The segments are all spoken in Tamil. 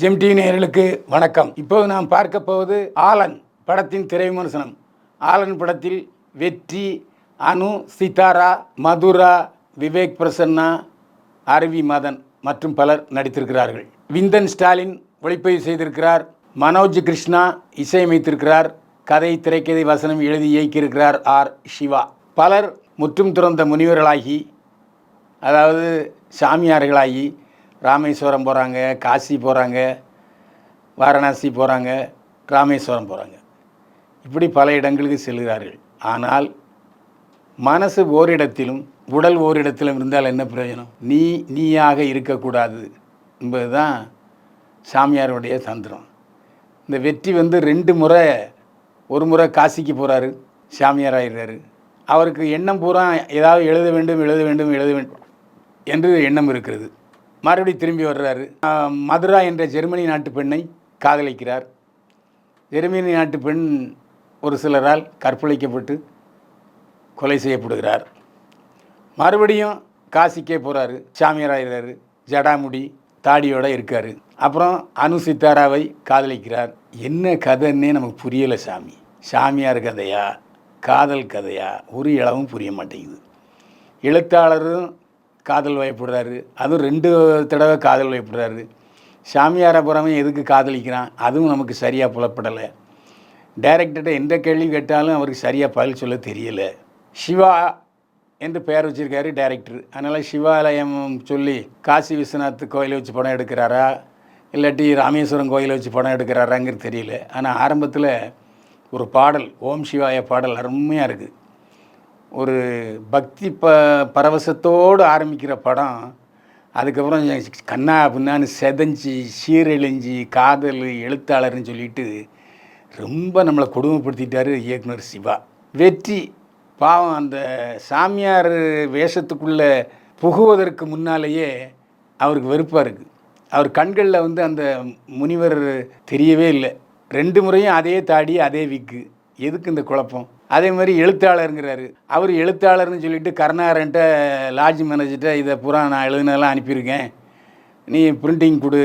ஜெம்டி நேயர்களுக்கு வணக்கம். இப்போது நாம் பார்க்க போவது ஆலன் படத்தின் திரை விமர்சனம் ஆலன் படத்தில் வெற்றி அனு சித்தாரா மதுரா விவேக் பிரசன்னா அருவி மதன் மற்றும் பலர் நடித்திருக்கிறார்கள். விந்தன் ஸ்டாலின் ஒளிப்பதிவு செய்திருக்கிறார். மனோஜ் கிருஷ்ணா இசையமைத்திருக்கிறார். கதை திரைக்கதை வசனம் எழுதி இயக்கியிருக்கிறார் ஆர். சிவா. பலர் முற்றும் துறந்த முனிவர்களாகி அதாவது சாமியார்களாகி ராமேஸ்வரம் போகிறாங்க காசி போகிறாங்க வாரணாசி போகிறாங்க ராமேஸ்வரம் போகிறாங்க இப்படி பல இடங்களுக்கு செல்கிறார்கள். ஆனால் மனசு ஓரிடத்திலும் உடல் ஓரிடத்திலும் இருந்தால் என்ன பிரயோஜனம்? நீ நீயாக இருக்கக்கூடாது என்பது தான் சாமியாருடைய தந்திரம். இந்த வெற்றி வந்து ரெண்டு முறை ஒரு முறை காசிக்கு போகிறாரு சாமியார் ஆயிடுறாரு. அவருக்கு எண்ணம் பூரா ஏதாவது எழுத வேண்டும் எழுத வேண்டும் எழுத வேண்டும் என்று எண்ணம் இருக்கிறது. மறுபடியும் திரும்பி வர்றாரு. மதுரா என்ற ஜெர்மனி நாட்டு பெண்ணை காதலிக்கிறார். ஜெர்மனி நாட்டு பெண் ஒரு சிலரால் கற்பழிக்கப்பட்டு கொலை செய்யப்படுகிறார். மறுபடியும் காசிக்கே போகிறாரு சாமியாராகிறாரு ஜடாமுடி தாடியோடு இருக்கார். அப்புறம் அனு சித்தாராவை காதலிக்கிறார். என்ன கதைன்னே நமக்கு புரியலை சாமி. சாமியார் கதையா? காதல் கதையா? ஒரு இளவும் புரிய மாட்டேங்குது. எழுத்தாளரும் காதல் வயப்படுறாரு. அதுவும் ரெண்டு தடவை காதல் வயப்படுறாரு. சாமியாரை புறமே எதுக்கு காதலிக்கிறான்? அதுவும் நமக்கு சரியாக புலப்படலை. டைரக்டர்கிட்ட எந்த கேள்வி கேட்டாலும் அவருக்கு சரியாக பதில் சொல்ல தெரியலை. சிவா என்று பெயர் வச்சுருக்காரு டைரக்டர். அதனால் சிவாலயம் சொல்லி காசி விஸ்வநாத் கோயிலை வச்சு படம் எடுக்கிறாரா? இல்லாட்டி ராமேஸ்வரம் கோயிலை வச்சு படம் எடுக்கிறாராங்கிறது தெரியல. ஆனால் ஆரம்பத்தில் ஒரு பாடல் ஓம் சிவாய பாடல் அருமையாக இருக்குது ஒரு பக்தி ப பரவசத்தோடு ஆரம்பிக்கிற படம் அதுக்கப்புறம் கண்ணா பின்னான்னு செதஞ்சு சீரழிஞ்சு காதல் எழுத்தாளர்னு சொல்லிட்டு ரொம்ப நம்மளை கொடுமைப்படுத்திட்டாரு இயக்குனர் சிவா. வெற்றி. பாவம் அந்த சாமியார் வேஷத்துக்குள்ளே புகுவதற்கு முன்னாலேயே அவருக்கு வெறுப்பாக இருக்குது அவர் கண்களில் வந்து அந்த முனிவர் தெரியவே இல்லை. ரெண்டு முறையும் அதே தாடி அதே விக்கு. எதுக்கு இந்த குழப்பம்? அதே மாதிரி எழுத்தாளருங்கிறாரு. அவர் எழுத்தாளர்னு சொல்லிட்டு கருணாகரன்ட்ட லாட்ஜ் மேனேஜர்கிட்ட இதை பூரா நான் எழுதுனதெல்லாம் அனுப்பியிருக்கேன். நீ பிரிண்டிங் கொடு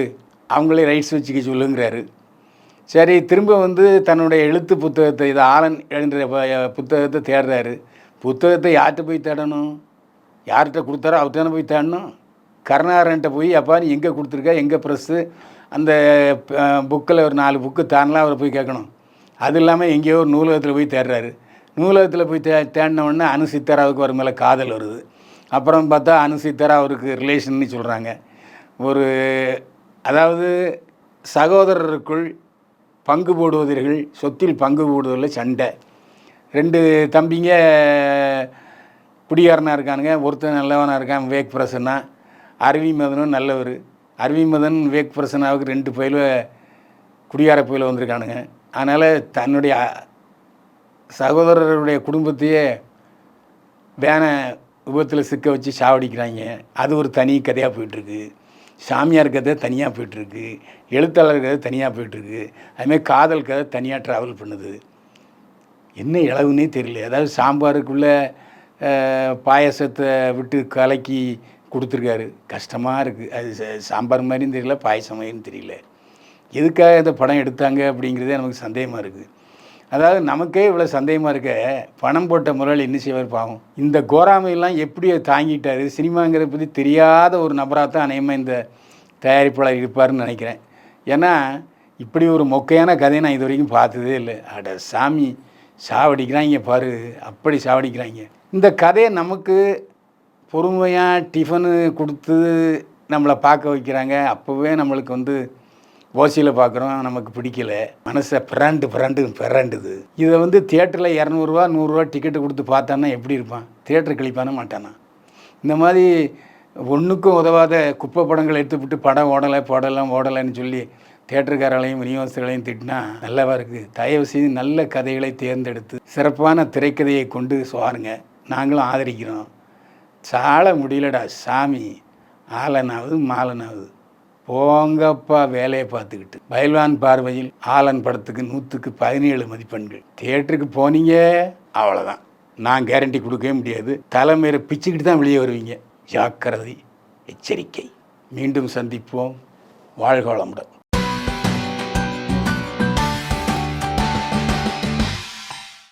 அவங்களே ரைட்ஸ் வச்சுக்க சொல்லுங்கிறாரு. சரி திரும்ப வந்து தன்னுடைய எழுத்து புத்தகத்தை இதை ஆலன் எழுதுகிற புத்தகத்தை தேடுறாரு. புத்தகத்தை யார்கிட்ட போய் தேடணும்? யார்கிட்ட கொடுத்தாரோ அவர்கிட்ட போய் தேடணும்? கருணாகரன்ட்ட போய் அப்பா நீ எங்கே கொடுத்துருக்கா? எங்கே ப்ரெஸ்ஸு அந்த புக்கில் ஒரு நாலு புக்கு தானலாம் அவரை போய் கேட்கணும். அது இல்லாமல் எங்கேயோ ஒரு நூலகத்தில் போய் தேடுறாரு. நூலகத்தில் போய் தே தேடினவுடனே அனுசித்தராவுக்கு அனு சித்தாராவுக்கு ஒரு மேலே காதல் வருது. அப்புறம் பார்த்தா அனு சித்தாரா அவருக்கு ரிலேஷன்னு சொல்கிறாங்க ஒரு அதாவது சகோதரருக்குள் பங்கு போடுவதர்கள் சொத்தில் பங்கு போடுவதில் சண்டை. ரெண்டு தம்பிங்க குடியாரனாக இருக்கானுங்க ஒருத்தன் நல்லவனாக இருக்கான் விவேக் பிரசன்னா. அருவி மதனும் நல்லவர். அருவி மதன் விவேக் பிரசன்னாவுக்கு ரெண்டு பயில குடியார பயில வந்திருக்கானுங்க. அதனால் தன்னுடைய சகோதரருடைய குடும்பத்தையே வேனை விபத்தில் சிக்க வச்சு சாவடிக்கிறாங்க. அது ஒரு தனி கதையாக போயிட்டுருக்கு. சாமியார் கதை தனியாக போயிட்டுருக்கு. எழுத்தாளர் கதை தனியாக போயிட்டுருக்கு. அதுமாதிரி காதல் கதை தனியாக ட்ராவல் பண்ணுது. என்ன இளவுன்னே தெரியல. அதாவது சாம்பாருக்குள்ளே பாயசத்தை பாயாசத்தை விட்டு கலக்கி கொடுத்துருக்காரு. கஷ்டமாக இருக்குது அது ச- சாம்பார் மாதிரியும் தெரியல பாயசம் மாதிரியும் தெரியல. எதுக்காக இந்த படம் எடுத்தாங்க அப்படிங்கிறதே நமக்கு சந்தேகமாக இருக்குது அதாவது நமக்கே இவ்வளோ சந்தேகமாக இருக்க பணம் போட்ட முறையில் என்ன செய்வார் பாவம். இந்த கோராமையெல்லாம் எப்படி தாங்கிட்டார் தாங்கிட்டாரு சினிமாங்கிறத பற்றி தெரியாத ஒரு நபராக தான் அநேகமாக இந்த தயாரிப்பாளர் இருப்பாருன்னு நினைக்கிறேன். ஏன்னா இப்படி ஒரு மொக்கையான கதையை நான் இது வரைக்கும் பார்த்ததே இல்லை. அட சாமி சாவடிக்கிறாங்க பாரு அப்படி சாவடிக்கிறாங்க. இந்த கதையை நமக்கு பொறுமையாக டிஃபனு கொடுத்து நம்மளை பார்க்க வைக்கிறாங்க. அப்போவே நம்மளுக்கு வந்து ஓசியில் பார்க்குறோம் நமக்கு பிடிக்கல. மனசை பிராண்டு பிராண்டு பிராண்டுது இதை வந்து தியேட்டரில் இரநூறுவா நூறுரூவா டிக்கெட்டு கொடுத்து பார்த்தான்னா எப்படி இருப்பான்? தியேட்டர் கழிப்பான மாட்டானா? இந்த மாதிரி ஒன்றுக்கும் உதவாத குப்பை படங்கள் எடுத்துவிட்டு படம் ஓடலை போடலாம் ஓடலைன்னு சொல்லி தேட்டருக்காரங்களையும் விநியோகஸ்தர்களையும் திட்டினா நல்லாவாக இருக்குது தயவு செய்து நல்ல கதைகளை தேர்ந்தெடுத்து சிறப்பான திரைக்கதையை கொண்டு சுவாருங்க நாங்களும் ஆதரிக்கிறோம். சால முடியலடா சாமி. ஆலனாவது மாலனாவது. போங்கப்பா வேலையை பார்த்துக்கிட்டு. பயில்வான் பார்வையில் ஆலன் படத்துக்கு நூற்றுக்கு பதினேழு மதிப்பெண்கள். தியேட்டருக்கு போனீங்க? அவ்வளோதான் நான் கேரண்டி கொடுக்கவே முடியாது. தலைமையில பிச்சுக்கிட்டு தான் வெளியே வருவீங்க. ஜாக்கிரதை எச்சரிக்கை. மீண்டும் சந்திப்போம். வாழ்க வளமுடன்.